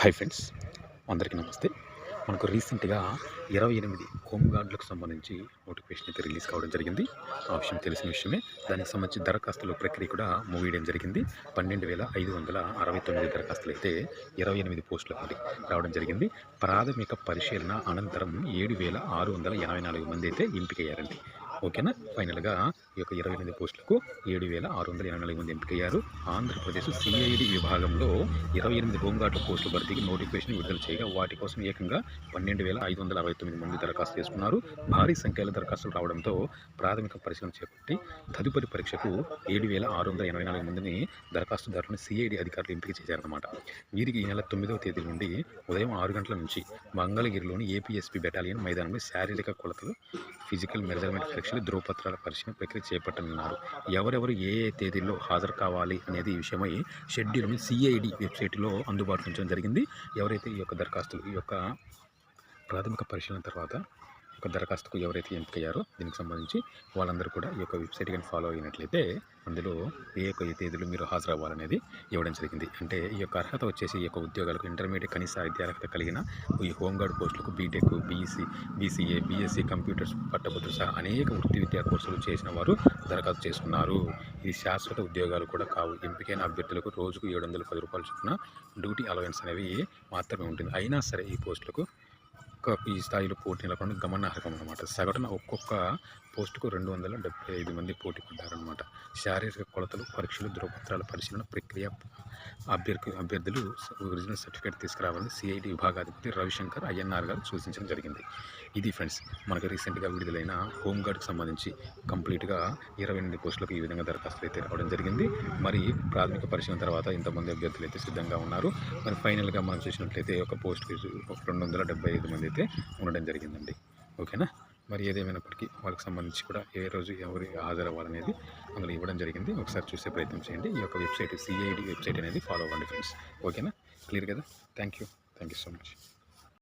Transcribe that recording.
Hi friends అందరికీ నమస్తే. మనకు రీసెంట్గా ఇరవై ఎనిమిది హోమ్ గార్డులకు సంబంధించి నోటిఫికేషన్ అయితే రిలీజ్ కావడం జరిగింది. ఆ విషయం తెలిసిన విషయమే. దానికి సంబంధించి దరఖాస్తుల ప్రక్రియ కూడా ముగియడం జరిగింది. పన్నెండు వేల ఐదు వందల అరవై తొమ్మిది దరఖాస్తులు అయితే ఇరవై ఎనిమిది పోస్టులకు రావడం జరిగింది. ప్రాథమిక పరిశీలన అనంతరం ఏడు వేల ఆరు వందల ఎనభై నాలుగు మంది అయితే ఎంపికయ్యారండి. ఓకేనా? ఫైనల్గా ఈ యొక్క ఇరవై ఎనిమిది పోస్టులకు ఏడు వేల ఆరు వందల ఎనభై నాలుగు మంది ఎంపికయ్యారు. ఆంధ్రప్రదేశ్ సిఐడి విభాగంలో ఇరవై ఎనిమిది హోంగార్డు పోస్టుల భర్తీకి నోటిఫికేషన్ విడుదల చేయగా వాటి కోసం ఏకంగా పన్నెండు వేల ఐదు వందల అరవై తొమ్మిది మంది దరఖాస్తు చేసుకున్నారు. భారీ సంఖ్యలో దరఖాస్తులు రావడంతో ప్రాథమిక పరిశీలన చేపట్టి తదుపరి పరీక్షకు ఏడు వేల ఆరు వందల ఎనభై నాలుగు మందిని దరఖాస్తుదారులను సిఐడి అధికారులు ఎంపిక చేశారన్నమాట. వీరికి ఈ నెల తొమ్మిదవ తేదీ నుండి ఉదయం ఆరు గంటల నుంచి మంగళగిరిలోని ఏపీఎస్పీ బెటాలియన్ మైదానంలో శారీరక కొలతలు ఫిజికల్ మెజర్మెంట్ పరీక్షలు ధ్రువపత్రాల పరిశీలన ప్రక్రియ చేపట్టనున్నారు. ఎవరెవరు ఏ ఏ తేదీల్లో హాజరు కావాలి అనేది విషయమై షెడ్యూల్ని సిఐడి వెబ్సైట్లో అందుబాటులో ఉంచడం జరిగింది. ఎవరైతే ఈ యొక్క దరఖాస్తులు ఈ యొక్క ప్రాథమిక పరిశీలన తర్వాత ఒక దరఖాస్తుకు ఎవరైతే ఎంపికయ్యారో దీనికి సంబంధించి వాళ్ళందరూ కూడా ఈ యొక్క వెబ్సైట్ కానీ ఫాలో అయినట్లయితే అందులో ఏ యొక్క తేదీలు మీరు హాజరవ్వాలనేది ఇవ్వడం జరిగింది. అంటే ఈ యొక్క అర్హత వచ్చేసి ఈ యొక్క ఉద్యోగాలకు ఇంటర్మీడియట్ కనీస అర్హత కలిగిన ఈ హోంగార్డ్ పోస్టులకు BTech BEC BCA BSc computers పట్టభద్రులు సహా అనేక వృత్తి విద్యా కోర్సులు చేసిన వారు దరఖాస్తు చేసుకున్నారు. ఇది శాశ్వత ఉద్యోగాలు కూడా కావు. ఎంపికైన అభ్యర్థులకు రోజుకు ఏడు వందల పది రూపాయలు చొప్పున డ్యూటీ అలవెన్స్ అనేవి మాత్రమే ఉంటుంది. అయినా సరే ఈ పోస్టులకు ఒక్క ఈ స్థాయిలో పోటీ నెలకొనడం గమనార్హం అనమాట సగటున ఒక్కొక్క పోస్టుకు రెండు వందల డెబ్బై ఐదు మంది పోటీ పడ్డారనమాట శారీరక కొలతలు పరీక్షలు ధృవపత్రాల పరిశీలన ప్రక్రియ అభ్యర్థి అభ్యర్థులు ఒరిజినల్ సర్టిఫికేట్ తీసుకురావాలని CID విభాగాధిపతి Ravishankar I N R garu సూచించడం జరిగింది. ఇది ఫ్రెండ్స్ మనకు రీసెంట్గా విడుదలైన హోంగార్డ్కి సంబంధించి కంప్లీట్గా ఇరవై ఎనిమిది పోస్టులకు ఈ విధంగా దరఖాస్తులు అయితే రావడం జరిగింది. మరి ప్రాథమిక పరిశీలన తర్వాత ఇంతమంది అభ్యర్థులు అయితే సిద్ధంగా ఉన్నారు. మరి ఫైనల్గా మనం చూసినట్లయితే ఒక పోస్ట్కి రెండు వందల డెబ్బై ఐదు మంది అయితే ఉండడం జరిగిందండి. ఓకేనా? మరి ఏదేమైనప్పటికీ వాళ్ళకి సంబంధించి కూడా ఏ రోజు ఎవరు హాజరవ్వాలనేది అందులో ఇవ్వడం జరిగింది. ఒకసారి చూసే ప్రయత్నం చేయండి. ఈ యొక్క వెబ్సైట్ సిఐడి వెబ్సైట్ అనేది ఫాలో అవ్వండి ఫ్రెండ్స్. ఓకేనా? క్లియర్ కదా? Thank you thank you so much.